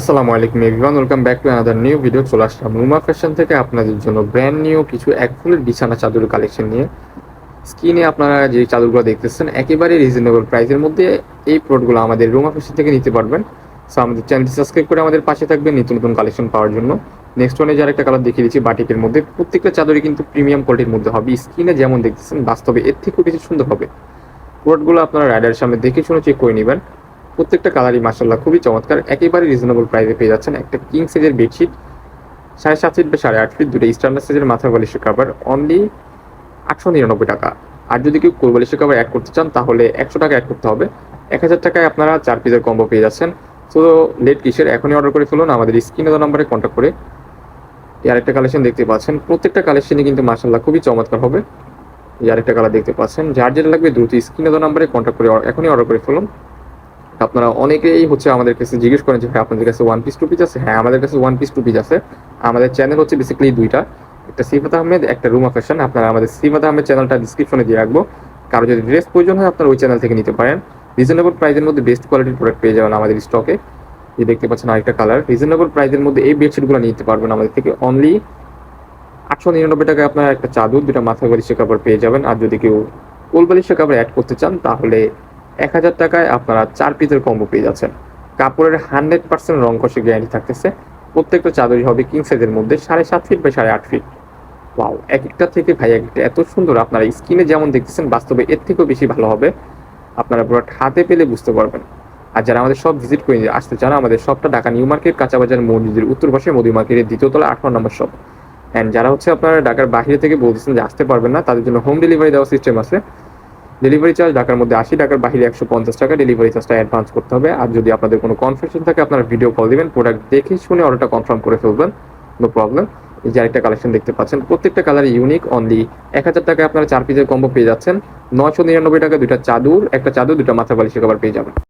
আসসালামু আলাইকুম everyone welcome back to another new video চলে আসলাম রুমা ফ্যাশন থেকে আপনাদের জন্য ব্র্যান্ড নিউ কিছু এক ফুলের বিছানা চাদর কালেকশন নিয়ে। স্ক্রিনে আপনারা যে চাদরগুলো দেখতেছেন, একেবারে রিজনেবল প্রাইসের মধ্যে এই প্রোডাক্টগুলো আমাদের রুমা ফ্যাশন থেকে নিতে পারবেন। সো আমাদের চ্যানেলটি সাবস্ক্রাইব করে আমাদের পাশে থাকবেন নিত্য নতুন কালেকশন পাওয়ার জন্য। নেক্সট ওয়ানে যার একটা কালার দেখিয়ে দিচ্ছি, বাটিকের মধ্যে। প্রত্যেকটা চাদরই কিন্তু প্রিমিয়াম কোয়ালিটির মধ্যে হবে। স্ক্রিনে যেমন দেখতেছেন, বাস্তবে এর থেকেও কিছু সুন্দর হবে। প্রোডাক্টগুলো আপনারা রাইডারের সামনে দেখে শুনে চেক করে নেবেন। প্রত্যেকটা কালারই মাসাল্লাহ খুবই চমৎকার। একেবারে রিজনেবল প্রাইসে পেয়ে যাচ্ছেন একটা কিং সাইজের বেডশিট সাড়ে সাত ফিট বা সাড়ে আট ফিট দুটো স্ট্যান্ডার্ড সাইজের মাথা বালিশের কাভার অনলি আটশো নিরানব্বই টাকা। আর যদি কেউ কোল বালিশের কাভার অ্যাড করতে চান, তাহলে একশো টাকা অ্যাড করতে হবে। এক হাজার টাকায় আপনারা চার পিসের কম্বো পেয়ে যাচ্ছেন। তো লেট কিসের? এখনই অর্ডার করে ফেলুন। আমাদের স্ক্রিনে নাম্বারে কন্ট্যাক্ট করে এই আরেকটা কালেকশন দেখতে পাচ্ছেন। প্রত্যেকটা কালেকশনই কিন্তু মাসাল্লাহ খুবই চমৎকার হবে। এই আরেকটা কালার দেখতে পাচ্ছেন। যার যেটা লাগবে দ্রুত স্ক্রিনে নাম্বারে কন্ট্যাক্ট করে এখনই অর্ডার করে ফেলুন। আপনারা অনেকেই হচ্ছে আমাদের কাছে জিজ্ঞেস করেন যে, ভাই, আপনাদের কাছে ওয়ান পিস টু পিস আছে? হ্যাঁ আমাদের কাছে ওয়ান পিস টু পিস আছে। আমাদের চ্যানেল হচ্ছে বেসিক্যালি দুইটা। একটা সিফাত আহমেদ, একটা রুমা ফ্যাশন। আপনারা আমাদের সিফাত আহমেদ চ্যানেলটা ডিসক্রিপশনে দিয়ে রাখব। কারও যদি ড্রেস প্রয়োজন হয়, আপনারা ওই চ্যানেল থেকে নিতে পারেন। রিজনেবল প্রাইসের মধ্যে বেস্ট কোয়ালিটির প্রোডাক্ট পেয়ে যাবেন আমাদের স্টকে যে দেখতে পাচ্ছেন আরেকটা কালার রিজনেবল প্রাইসের মধ্যে এই বেডশিটগুলো নিতে পারবেন আমাদের থেকে। অনলি আটশো নিরানব্বই টাকায় আপনারা একটা চাদর দুটা মাথা বালিশের কাপড় পেয়ে যাবেন। আর যদি কেউ কোল বালিশের কাপড় অ্যাড করতে চান, তাহলে এক হাজার টাকায় আপনারা চার পিসের কম্বো পেয়ে যাচ্ছেন। কাপড়ের হান্ড্রেড পার্সেন্ট রং কষে গ্যারান্টি থাকতেছে। প্রত্যেকটা চাদরই হবে কিং সাইজের মধ্যে, সাড়ে সাত ফিট বা সাড়ে আট ফিট ওয়াও এক একটা থেকে ভাই, এক একটা এত সুন্দর আপনারা স্ক্রিনে যেমন দেখতেছেন, বাস্তবে এর থেকেও বেশি ভালো হবে। আপনারা প্রোডাক্ট হাতে পেলে বুঝতে পারবেন। আর যারা আমাদের সব ভিজিট করে আসতে চান, আমাদের সবটা ঢাকা নিউ মার্কেট, কাঁচাবাজার, মসজিদের উত্তর পাশে মোদি মার্কেটের দ্বিতীয় তলা, আঠারো নম্বর শপ অ্যান্ড যারা হচ্ছে আপনারা ঢাকার বাইরে থেকে বলতেছেন যে আসতে পারবেন না, তাদের জন্য হোম ডেলিভারি দেওয়ার সিস্টেম আছে। ডেলিভারি চার্জ ঢাকার মধ্যে আশি টাকার বাইরে একশো পঞ্চাশ টাকা ডেলিভারি চার্জটা অ্যাডভান্স করতে হবে। আর যদি আপনাদের কোনো কনফিউশন থাকে, আপনারা ভিডিও কল দিবেন প্রোডাক্ট দেখে শুনে অর্ডারটা কনফার্ম করে ফেলবেন। নো প্রবলেম এই যে আরেকটা কালেকশন দেখতে পাচ্ছেন, প্রত্যেকটা কালার ইউনিক অনলি এক হাজার টাকায় আপনারা চার পিসের কম্বো পেয়ে যাচ্ছেন। নয়শো নিরানব্বই টাকা দুইটা চাদুর, একটা চাদর দুটা মাথা বালিশের কভার পেয়ে যাবেন।